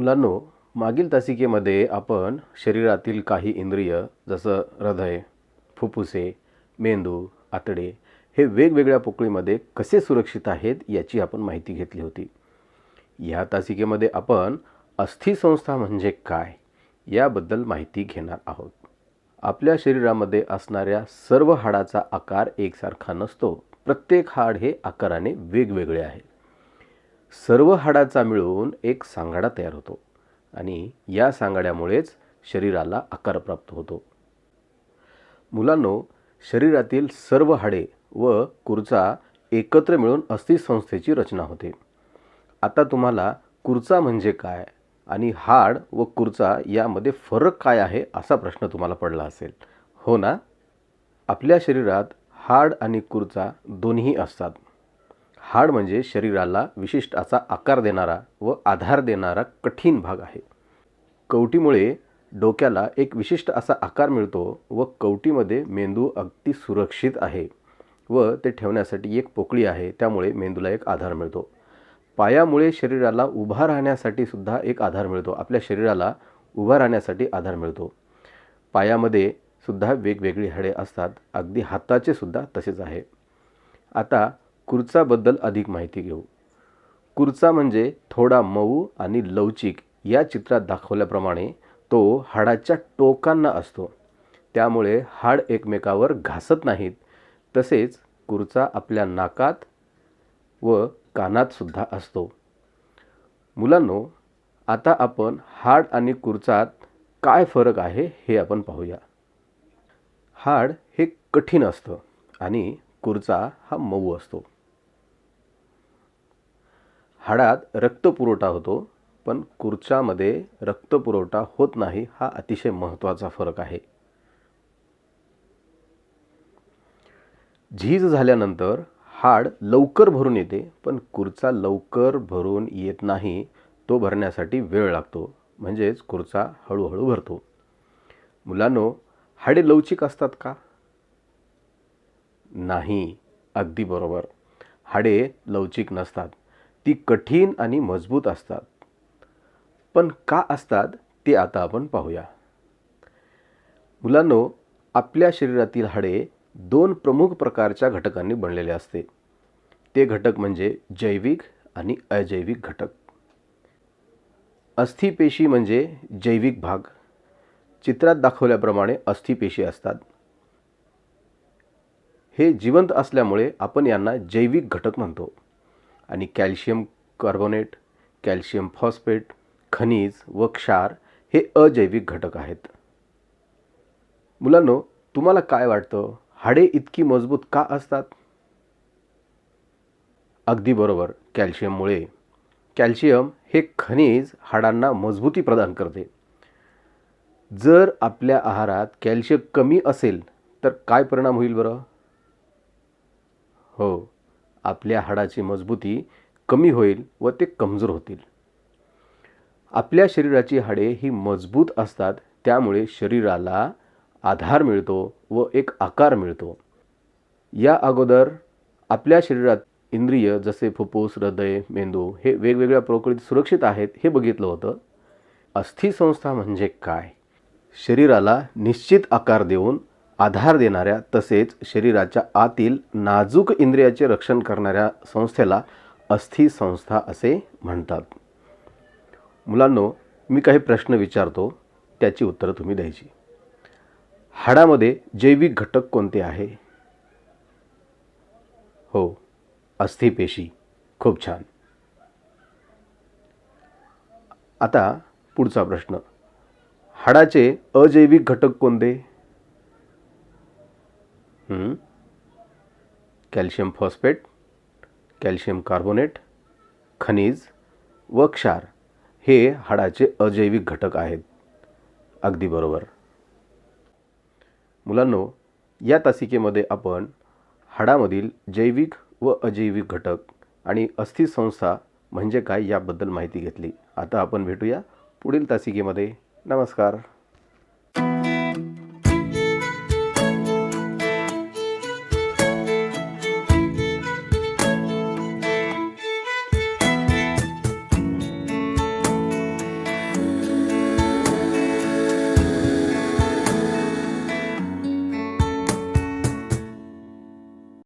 मुलांनो मागील तासिकेमध्ये आपण शरीरातील काही इंद्रिय जसं हृदय फुफ्फुसे मेंदू आतडे हे वेगवेगळ्या पोकळीमध्ये कसे सुरक्षित आहेत याची आपण माहिती घेतली होती. या तासिकेमध्ये आपण अस्थिसंस्था म्हणजे काय याबद्दल माहिती घेणार आहोत. आपल्या शरीरामध्ये असणाऱ्या सर्व हाडाचा आकार एकसारखा नसतो. प्रत्येक हाड हे आकाराने वेगवेगळे आहे सर्व हाडाचा मिळून एक सांगाडा तयार होतो आणि या सांगाड्यामुळेच शरीराला आकार प्राप्त होतो. मुलांनो शरीरातील सर्व हाडे व कुरचा एकत्र मिळून अस्थिसंस्थेची रचना होते. आता तुम्हाला कुरचा म्हणजे काय आणि हाड व कुरचा यामध्ये फरक काय आहे असा प्रश्न तुम्हाला पडला असेल. हो ना? आपल्या शरीरात हाड आणि कुरचा दोन्ही असतात. हाड म्हणजे शरीराला विशिष्ट असा आकार देणारा व आधार देणारा कठीण भाग आहे. कवटीमुळे डोक्याला एक विशिष्ट असा आकार मिळतो व कवटीमध्ये मेंदू अगदी सुरक्षित आहे व ते ठेवण्यासाठी एक पोकळी आहे त्यामुळे मेंदूला एक आधार मिळतो. पायामुळे शरीराला उभा राहण्यासाठी सुद्धा एक आधार मिळतो. आपल्या शरीराला उभा राहण्यासाठी आधार मिळतो. पायामध्ये सुद्धा वेगवेगळी हाडे असतात. अगदी हाताचे सुद्धा तसेच आहे. आता कुर्चाबद्दल अधिक माहिती घेऊ. कुर्चा म्हणजे थोडा मऊ आणि लवचिक या चित्रात दाखवल्याप्रमाणे तो हाडाच्या टोकांना असतो. त्यामुळे हाड एकमेकावर घासत नाहीत. तसेच कुर्चा आपल्या नाकात व कानात सुद्धा असतो. मुलांनो आता आपण हाड आणि कुर्चात काय फरक आहे हे आपण पाहूया. हाड हे कठीण असतं आणि कुर्चा हा मऊ असतो. हाडात रक्तपुरवठा होतो पण कुर्च्यामध्ये रक्तपुरवठा होत नाही हा अतिशय महत्त्वाचा फरक आहे. झीज झाल्यानंतर हाड लवकर भरून येते पण कुर्चा लवकर भरून येत नाही तो भरण्यासाठी वेळ लागतो म्हणजेच कुर्चा हळूहळू भरतो. मुलांनो हाडे लवचिक असतात का? नाही अगदी बरोबर. हाडे लवचिक नसतात. ती कठीण आणि मजबूत असतात. पण का असतात ते आता आपण पाहूया. मुलांनो आपल्या शरीरातील हाडे दोन प्रमुख प्रकारच्या घटकांनी बनलेले असते. ते घटक म्हणजे जैविक आणि अजैविक घटक. अस्थिपेशी म्हणजे जैविक भाग. चित्रात दाखवल्याप्रमाणे अस्थिपेशी असतात. हे जिवंत असल्यामुळे आपण यांना जैविक घटक म्हणतो. आणि कॅल्शियम कार्बोनेट कॅल्शियम फॉस्फेट खनिज व क्षार हे अजैविक घटक आहेत. मुलांनो तुम्हाला काय वाटतं? हाडे इतकी मजबूत का असतात? अगदी बरोबर कॅल्शियममुळे. कॅल्शियम हे खनिज हाडांना मजबूती प्रदान करते. जर आपल्या आहारात कॅल्शियम कमी असेल तर काय परिणाम होईल बरं? हो आपल्या हाडाची मजबूती कमी होईल व ते कमजोर होतील. आपल्या शरीराची हाडे ही मजबूत असतात त्यामुळे शरीराला आधार मिळतो व एक आकार मिळतो. या अगोदर आपल्या शरीरात इंद्रिय जसे फुफ्फुस हृदय मेंदू हे वेगवेगळ्या प्रकृतीत सुरक्षित आहेत हे बघितलं होतं. अस्थिसंस्था म्हणजे काय? शरीराला निश्चित आकार देऊन आधार देणाऱ्या तसेच शरीराच्या आतील नाजूक इंद्रियाचे रक्षण करणाऱ्या संस्थेला अस्थिसंस्था असे म्हणतात. मुलांनो मी काही प्रश्न विचारतो त्याची उत्तरं तुम्ही द्यायची. हाडामध्ये जैविक घटक कोणते आहे? हो अस्थिपेशी खूप छान. आता पुढचा प्रश्न. हाडाचे अजैविक घटक कोणते? कॅल्शियम फॉस्फेट कॅल्शियम कार्बोनेट खनिज व क्षार हे हाडाचे अजैविक घटक आहेत. अगदी बरोबर. मुलांनो या तासिकेमध्ये आपण हाडामधील जैविक व अजैविक घटक आणि अस्थिसंस्था म्हणजे काय याबद्दल माहिती घेतली. आता आपण भेटूया पुढील तासिकेमध्ये. नमस्कार.